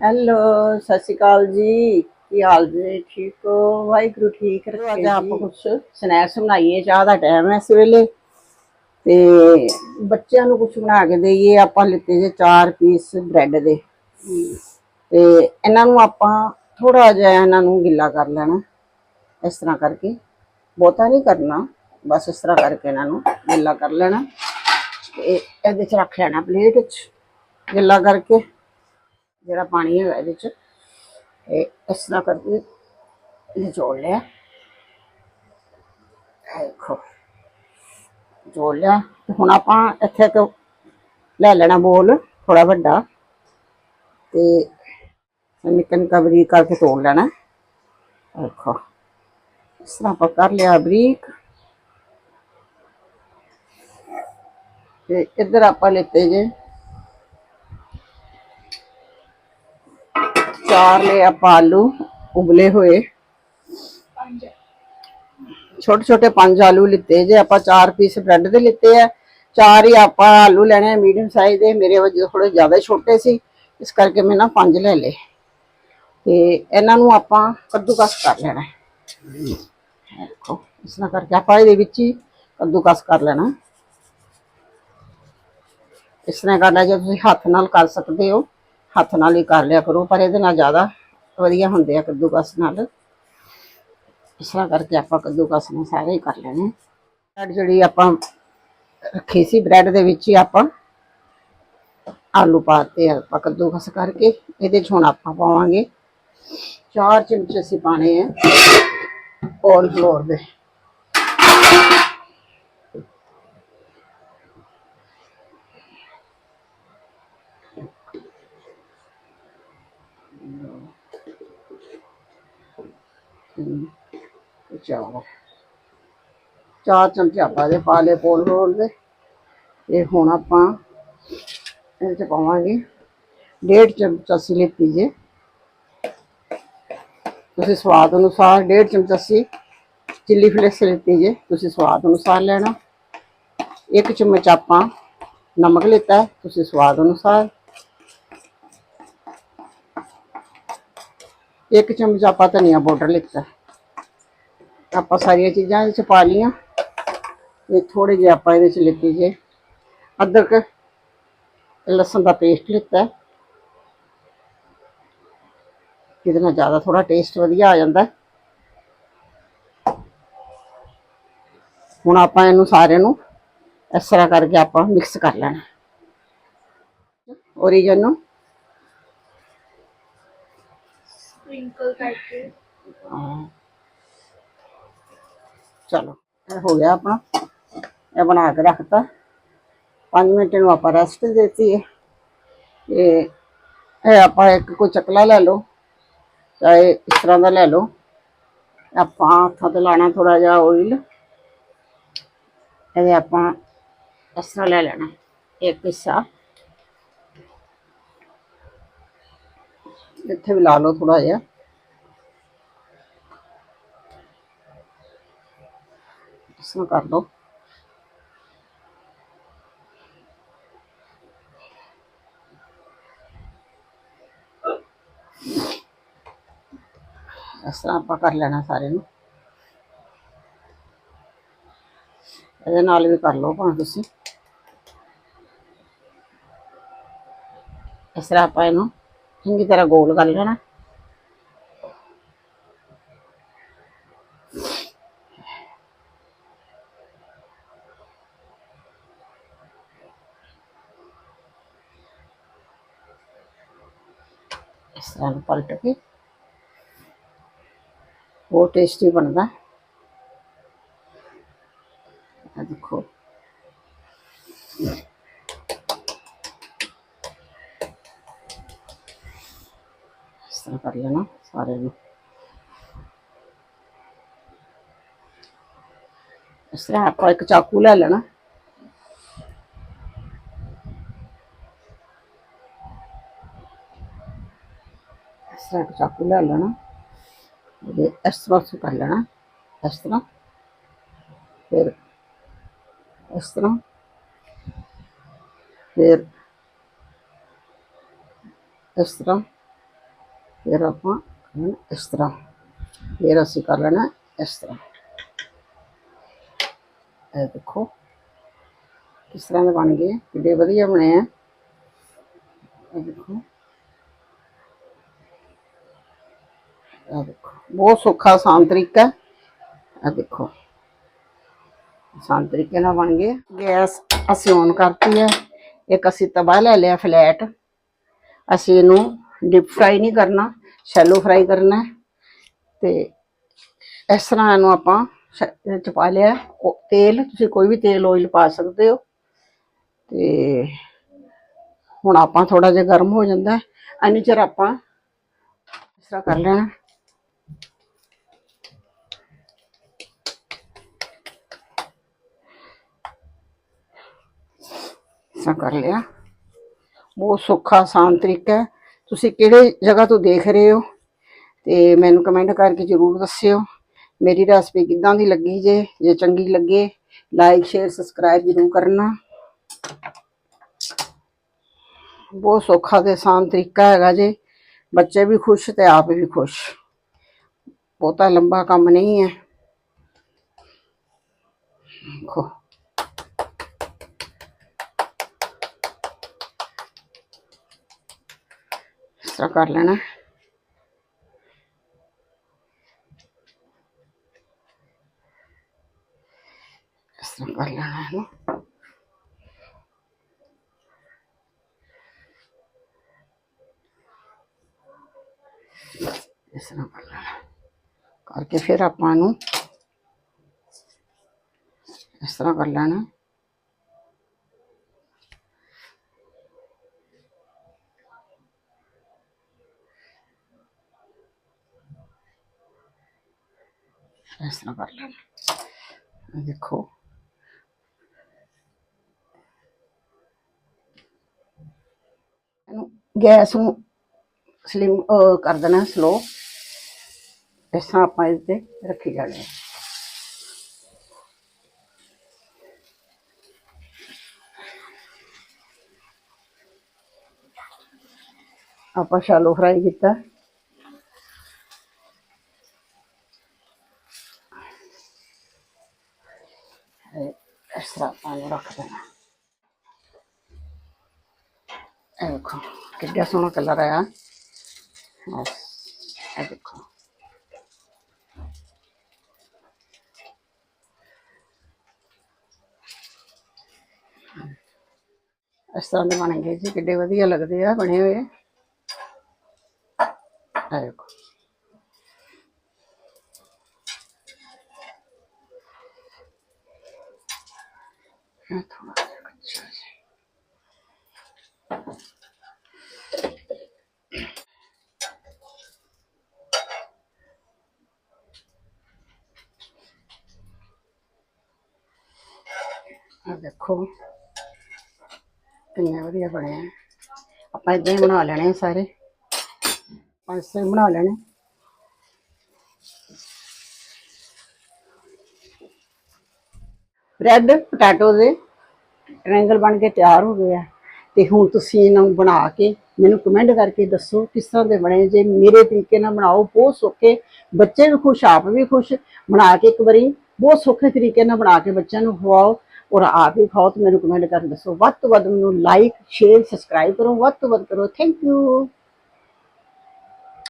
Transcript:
Hello ਸਤਿ ਸ਼੍ਰੀ ਅਕਾਲ ਜੀ। ਕੀ ਹਾਲ ਜੀ? ਠੀਕ ਹੋ? ਵਾਹਿਗੁਰੂ ਠੀਕ ਰੱਖੇ ਅੱਜ ਆਪਾਂ ਕੁਝ ਸਨੈਕਸ ਬਣਾਈਏ ਚਾਹ ਦਾ ਟਾਈਮ ਹੈ ਇਸ ਵੇਲੇ। ਤੇ ਬੱਚਿਆਂ ਨੂੰ ਕੁਝ ਬਣਾ ਕੇ ਦੇਈਏ ਆਪਾਂ ਲਿੱਤੇ ਜੇ 4 ਪੀਸ ਬ੍ਰੈਡ ਦੇ। ਤੇ ਇਹਨਾਂ ਨੂੰ ਆਪਾਂ ਥੋੜਾ ਜਿਹਾ ਇਹਨਾਂ ਨੂੰ ਗਿੱਲਾ ਕਰ ਲੈਣਾ ਇਸ ਤਰ੍ਹਾਂ ਕਰਕੇ। ਬਹੁਤਾ ਨਹੀਂ ਕਰਨਾ ਬਸ ਇਸ ਤਰ੍ਹਾਂ ਕਰਕੇ ਇਹਨਾਂ ਨੂੰ ਗਿੱਲਾ ਕਰ ਲੈਣਾ। ਤੇ ਇਹਦੇ ਚ ਰੱਖ ਲੈਣਾ ਪਲੇਟ ਵਿੱਚ ਗਿੱਲਾ ਕਰਕੇ। ਜਿਹੜਾ ਪਾਣੀ ਹੈਗਾ ਇਹਦੇ ਚ ਇਹ ਇਸ ਤਰ੍ਹਾਂ ਕਰਕੇ ਨਿਚੋੜ ਲਿਆ। ਦੇਖੋ, ਜੋੜ ਲਿਆ। ਤੇ ਹੁਣ ਆਪਾਂ ਇੱਥੇ ਇੱਕ ਲੈ ਲੈਣਾ ਬੋਲ ਥੋੜਾ ਵੱਡਾ। ਤੇ ਨਿਕਨ ਕਵਰੀ ਕਰਕੇ ਤੋੜ ਲੈਣਾ। ਦੇਖੋ, ਇਸ ਤਰ੍ਹਾਂ ਆਪਾਂ ਕਰ ਲਿਆ ਬਰੀਕ। ਤੇ ਇੱਧਰ ਆਪਾਂ ਲਿੱਤੇ ਜੇ ਚਾਰ ਲੈ ਆਪਾਂ ਆਲੂ, ਉਬਲੇ ਹੋਏ। ਛੋਟੇ ਛੋਟੇ ਪੰਜ ਆਲੂ ਲਿੱਤੇ। ਜੇ ਆਪਾਂ ਚਾਰ ਪੀਸ ਬ੍ਰੈਡ ਦੇ ਲਿੱਤੇ ਆ, ਚਾਰ ਹੀ ਆਪਾਂ ਆਲੂ ਲੈਣੇ ਮੀਡੀਅਮ ਸਾਈਜ਼ ਦੇ। ਮੇਰੇ ਵਜੇ ਥੋੜੇ ਜ਼ਿਆਦਾ ਛੋਟੇ ਸੀ, ਇਸ ਕਰਕੇ ਮੈਂ ਨਾ ਪੰਜ ਲੈ ਲਏ। ਤੇ ਇਹਨਾਂ ਨੂੰ ਆਪਾਂ ਕੱਦੂਕਸ ਕਰ ਲੈਣਾ। ਹੈ ਦੇਖੋ, ਇਸ ਤਰ੍ਹਾਂ ਕਰਕੇ ਆਪਾਂ ਇਹਦੇ ਵਿੱਚ ਹੀ ਕੱਦੂਕਸ ਕਰ ਲੈਣਾ। ਇਸ ਤਰ੍ਹਾਂ ਕਰਨਾ ਜੇ ਤੁਸੀਂ ਹੱਥ ਨਾਲ ਕਰ ਸਕਦੇ ਹੋ। ਹੱਥ ਨਾਲ ਹੀ ਕਰ ਲਿਆ ਕਰੋ, ਪਰ ਇਹਦੇ ਨਾਲ ਜ਼ਿਆਦਾ ਵਧੀਆ ਹੁੰਦੇ ਆ ਕੱਦੂਕਸ ਨਾਲ। ਇਸ ਤਰ੍ਹਾਂ ਕਰਕੇ ਆਪਾਂ ਕੱਦੂਕਸ ਨੂੰ ਸਾਰੇ ਹੀ ਕਰ ਲੈਣੇ ਬ੍ਰੈਡ ਜਿਹੜੀ ਆਪਾਂ ਰੱਖੀ ਸੀ ਬ੍ਰੈਡ ਦੇ ਵਿੱਚ ਹੀ ਆਪਾਂ ਆਲੂ ਪਾਤੇ ਆ ਆਪਾਂ ਕੱਦੂਕਸ ਕਰਕੇ ਇਹਦੇ ਚ ਹੁਣ ਆਪਾਂ ਪਾਵਾਂਗੇ ਚਾਰ ਚਮਚ ਅਸੀਂ ਪਾਣੇ ਆ ਕੋਰਨ ਫਲੋਰ ਦੇ। ਚਾਰ ਚਾਰ ਚਮਚੇ ਆਪਾਂ ਦੇ ਪਾ ਲਏ, ਪੋਲ ਰੋਲ ਦੇ। ਇਹ ਹੁਣ ਆਪਾਂ ਇਹਦੇ ਚ ਪਾਵਾਂਗੇ। ਡੇਢ ਚਮਚ ਅਸੀਂ ਲਿੱਤੀ ਜੇ। ਤੁਸੀਂ ਸਵਾਦ ਅਨੁਸਾਰ ਡੇਢ ਚਮਚ ਅਸੀਂ ਚਿੱਲੀ ਫਲੇਕਸ ਲਿੱਤੀ ਜੇ, ਤੁਸੀਂ ਸਵਾਦ ਅਨੁਸਾਰ ਲੈਣਾ। ਇੱਕ ਚਮਚ ਆਪਾਂ ਨਮਕ ਲਿੱਤਾ, ਤੁਸੀਂ ਸਵਾਦ ਅਨੁਸਾਰ। ਇੱਕ ਚਮਚ ਆਪਾਂ ਧਨੀਆ ਪਾਊਡਰ ਲਿੱਤਾ। ਆਪਾਂ ਸਾਰੀਆਂ ਚੀਜ਼ਾਂ ਇਹਦੇ ਚ ਪਾ ਲੀਆਂ ਤੇ ਥੋੜੇ ਜਿਹੇ ਆਪਾਂ ਇਹਦੇ ਚ ਲਿੱਤੀ ਜੇ ਅਦਰਕ ਲਸਣ ਦਾ ਪੇਸਟ ਲਿੱਤਾ ਹੈ। ਜਿਹਦੇ ਨਾਲ ਜ਼ਿਆਦਾ ਥੋੜਾ ਟੇਸਟ ਵਧੀਆ ਆ ਜਾਂਦਾ। ਹੁਣ ਆਪਾਂ ਇਹਨੂੰ ਸਾਰੇ ਨੂੰ ਇਸ ਤਰ੍ਹਾਂ ਕਰਕੇ ਆਪਾਂ ਮਿਕਸ ਕਰ ਲੈਣਾ ਓਰੀਗਨੋ ਸਪ੍ਰਿੰਕਲ ਕਰਕੇ ਹਾਂ। ਚਲੋ, ਇਹ ਹੋ ਗਿਆ ਆਪਣਾ। ਇਹ ਬਣਾ ਕੇ ਰੱਖਤਾ। 5 ਮਿੰਟ ਨੂੰ ਆਪਾਂ ਰੈਸਟ ਦਿੱਤੀ ਹੈ। ਇਹ ਇਹ ਆਪਾਂ ਇੱਕ ਕੋਈ ਚਕਲਾ ਲੈ ਲਓ, ਚਾਹੇ ਇਸ ਤਰ੍ਹਾਂ ਦਾ ਲੈ ਲਓ। ਆਪਾਂ ਹੱਥਾਂ ਤੇ ਲਾਣਾ ਥੋੜਾ ਜਿਹਾ ਆਇਲ ਇਹਦੇ ਆਪਾਂ ਇਸ ਤਰ੍ਹਾਂ ਲੈ ਲੈਣਾ, ਇੱਕ ਹਿੱਸਾ। ਇੱਥੇ ਵੀ ਲਾ ਲਓ ਥੋੜਾ ਜਿਹਾ। ਇਸ ਤਰ੍ਹਾਂ ਕਰ ਲਓ ਇਸ ਤਰ੍ਹਾਂ ਆਪਾਂ ਕਰ ਲੈਣਾ ਸਾਰੇ ਨੂੰ। ਇਹਦੇ ਨਾਲ ਵੀ ਕਰ ਲਓ ਭਾਵੇਂ ਤੁਸੀਂ। ਇਸ ਤਰ੍ਹਾਂ ਆਪਾਂ ਇਹਨੂੰ ਚੰਗੀ ਤਰ੍ਹਾਂ ਗੋਲ ਕਰ ਲੈਣਾ। ਇਸ ਤਰ੍ਹਾਂ ਨੂੰ ਪਲਟ ਕੇ। ਬਹੁਤ ਟੇਸਟੀ ਬਣਦਾ। ਆ ਦੇਖੋ। ਇਸ ਤਰ੍ਹਾਂ ਕਰ ਲੈਣਾ ਸਾਰੇ ਨੂੰ। ਇਸ ਤਰ੍ਹਾਂ ਆਪਾਂ ਇੱਕ ਚਾਕੂ ਲੈ ਲੈਣਾ। ਇਸ ਤਰ੍ਹਾਂ ਇੱਕ ਚਾਕੂ ਲੈ ਲੈਣਾ। ਇਹ ਇਸ ਤਰ੍ਹਾਂ से ਕਰ ਲੈਣਾ, ਇਸ ਤਰ੍ਹਾਂ। ਫਿਰ ਇਸ ਤਰ੍ਹਾਂ। ਫਿਰ ਇਸ ਤਰ੍ਹਾਂ। ਫਿਰ ਆਪਾਂ ਕਰਨਾ ਇਸ ਤਰ੍ਹਾਂ। ਫਿਰ ਅਸੀਂ ਕਰ ਲੈਣਾ ਇਸ ਤਰ੍ਹਾਂ। ਇਹ ਦੇਖੋ ਕਿਸ ਤਰ੍ਹਾਂ ਦੇ ਬਣ ਗਏ। ਕਿੱਡੇ ਵਧੀਆ ਬਣੇ ਆ। ਇਹ ਦੇਖੋ। ਇਹ ਦੇਖੋ ਬਹੁਤ ਸੌਖਾ ਆਸਾਨ ਤਰੀਕਾ ਹੈ। ਦੇਖੋ, ਆਸਾਨ ਤਰੀਕੇ ਨਾਲ ਬਣ ਗਏ। ਗੈਸ ਅਸੀਂ ਔਨ ਕਰਤੀ ਹੈ। ਇੱਕ ਅਸੀਂ ਤਵਾ ਲੈ ਲਿਆ ਫਲੈਟ। ਅਸੀਂ ਇਹਨੂੰ ਡੀਪ ਫਰਾਈ ਨਹੀਂ ਕਰਨਾ, ਸ਼ੈਲੋ ਫਰਾਈ ਕਰਨਾ ਹੈ। ਤੇ ਇਸ ਤਰ੍ਹਾਂ ਇਹਨੂੰ ਆਪਾਂ ਸ਼- ਇਹਦੇ ਚ ਪਾ ਲਿਆ। ਤੇਲ, ਤੁਸੀਂ ਕੋਈ ਵੀ ਤੇਲ ਆਇਲ ਪਾ ਸਕਦੇ ਹੋ। ਤੇ ਹੁਣ ਆਪਾਂ ਥੋੜਾ ਜਿਹਾ ਗਰਮ ਹੋ ਜਾਂਦਾ ਹੈ। ਇੰਨੀ ਚਿਰ ਆਪਾਂ ਇਸ ਤਰ੍ਹਾਂ ਕਰ ਲੈਣਾ। ਇਸ ਕਰ ਲਿਆ? ਬਹੁਤ ਸੌਖਾ, ਆਸਾਨ ਤਰੀਕਾ ਹੈ। ਤੁਸੀਂ ਕਿਹੜੇ ਜਗ੍ਹਾ ਤੋਂ ਦੇਖ ਰਹੇ ਹੋ? ਤੇ ਮੈਨੂੰ ਕਮੈਂਟ ਕਰਕੇ ਜਰੂਰ ਦੱਸਿਓ। ਮੇਰੀ ਰੈਸਪੀ ਕਿੱਦਾਂ ਦੀ ਲੱਗੀ ਜੇ? ਜੇ ਚੰਗੀ ਲੱਗੇ ਲਾਈਕ ਸ਼ੇਅਰ ਸਬਸਕ੍ਰਾਈਬ ਜਰੂਰ ਕਰਨਾ। ਬਹੁਤ ਸੌਖਾ ਤੇ ਆਸਾਨ ਤਰੀਕਾ ਹੈਗਾ ਜੇ। ਬੱਚੇ ਵੀ ਖੁਸ਼ ਤੇ ਆਪ ਵੀ ਖੁਸ਼। ਬਹੁਤਾ ਲੰਬਾ ਕੰਮ ਨਹੀਂ ਹੈ। ਦੇਖੋ ਇਸ ਤਰ੍ਹਾਂ ਕਰ ਲੈਣਾ ਇਸ ਤਰ੍ਹਾਂ ਕਰ ਲੈਣਾ ਹੈ ਨਾ ਇਸ ਤਰ੍ਹਾਂ ਕਰ ਲੈਣਾ ਕਰਕੇ ਫਿਰ ਆਪਾਂ ਨੂੰ ਇਸ ਤਰ੍ਹਾਂ ਕਰ ਲੈਣਾ ਇਸ ਤਰ੍ਹਾਂ ਕਰ ਲੈਣਾ ਇਹ ਦੇਖੋ ਇਹਨੂੰ ਗੈਸ ਨੂੰ ਸਲਿਮ ਕਰ ਦੇਣਾ ਸਲੋ ਇਸ ਤਰ੍ਹਾਂ ਆਪਾਂ ਇਸ ਤੇ ਰੱਖੀ ਜਾਣੀ ਹੈ ਆਪਾਂ ਸ਼ੈਲੋ ਫਰਾਈ ਕੀਤਾ ਇਸ ਤਰ੍ਹਾਂ ਆਪਾਂ ਨੂੰ ਰੱਖ ਦੇਣਾ ਇਹ ਦੇਖੋ ਕਿੱਡਾ ਸੋਹਣਾ ਕਲਰ ਆਇਆ ਇਹ ਦੇਖੋ ਇਸ ਤਰ੍ਹਾਂ ਦੇ ਬਣਨਗੇ ਜੀ ਕਿੱਡੇ ਵਧੀਆ ਲੱਗਦੇ ਆ ਬਣੇ ਹੋਏ ਇਹ ਦੇਖੋ ਇਹ ਥੋੜਾ ਜਿਹਾ ਕੱਚਾ ਹੈ ਆ ਦੇਖੋ। ਕਿੰਨੇ ਵਧੀਆ ਬਣੇ ਆ। ਆਪਾਂ ਇਦਾਂ ਹੀ ਬਣਾ ਲੈਣੇ ਆ ਸਾਰੇ। ਆਪਾਂ ਇਸ ਬਣਾ ਲੈਣੇ। ਬ੍ਰੈਡ ਪੋਟੈਟੋ ਦੇ ਟ੍ਰਾਇੰਗਲ ਬਣ ਕੇ ਤਿਆਰ ਹੋ ਗਏ ਆ। ਤੇ ਹੁਣ ਤੁਸੀਂ ਇਹਨਾਂ ਨੂੰ ਬਣਾ ਕੇ ਮੈਨੂੰ ਕਮੈਂਟ ਕਰਕੇ ਦੱਸੋ ਕਿਸ ਤਰ੍ਹਾਂ ਦੇ ਬਣੇ। ਜੇ ਮੇਰੇ ਤਰੀਕੇ ਨਾਲ ਬਣਾਓ, ਬਹੁਤ ਸੌਖੇ। ਬੱਚੇ ਵੀ ਖੁਸ਼, ਆਪ ਵੀ ਖੁਸ਼। ਬਣਾ ਕੇ ਇੱਕ ਵਾਰੀ ਬਹੁਤ ਸੌਖੇ ਤਰੀਕੇ ਨਾਲ ਬਣਾ ਕੇ ਬੱਚਿਆਂ ਨੂੰ ਖਵਾਓ। ਔਰ ਆਪ ਵੀ ਬਹੁਤ ਮੈਨੂੰ ਕਮੈਂਟ ਕਰਕੇ ਦੱਸੋ। ਵੱਧ ਤੋਂ ਵੱਧ ਮੈਨੂੰ ਲਾਈਕ ਸ਼ੇਅਰ ਸਬਸਕ੍ਰਾਈਬ ਕਰੋ। ਵੱਧ ਤੋਂ ਵੱਧ ਕਰੋ। Thank you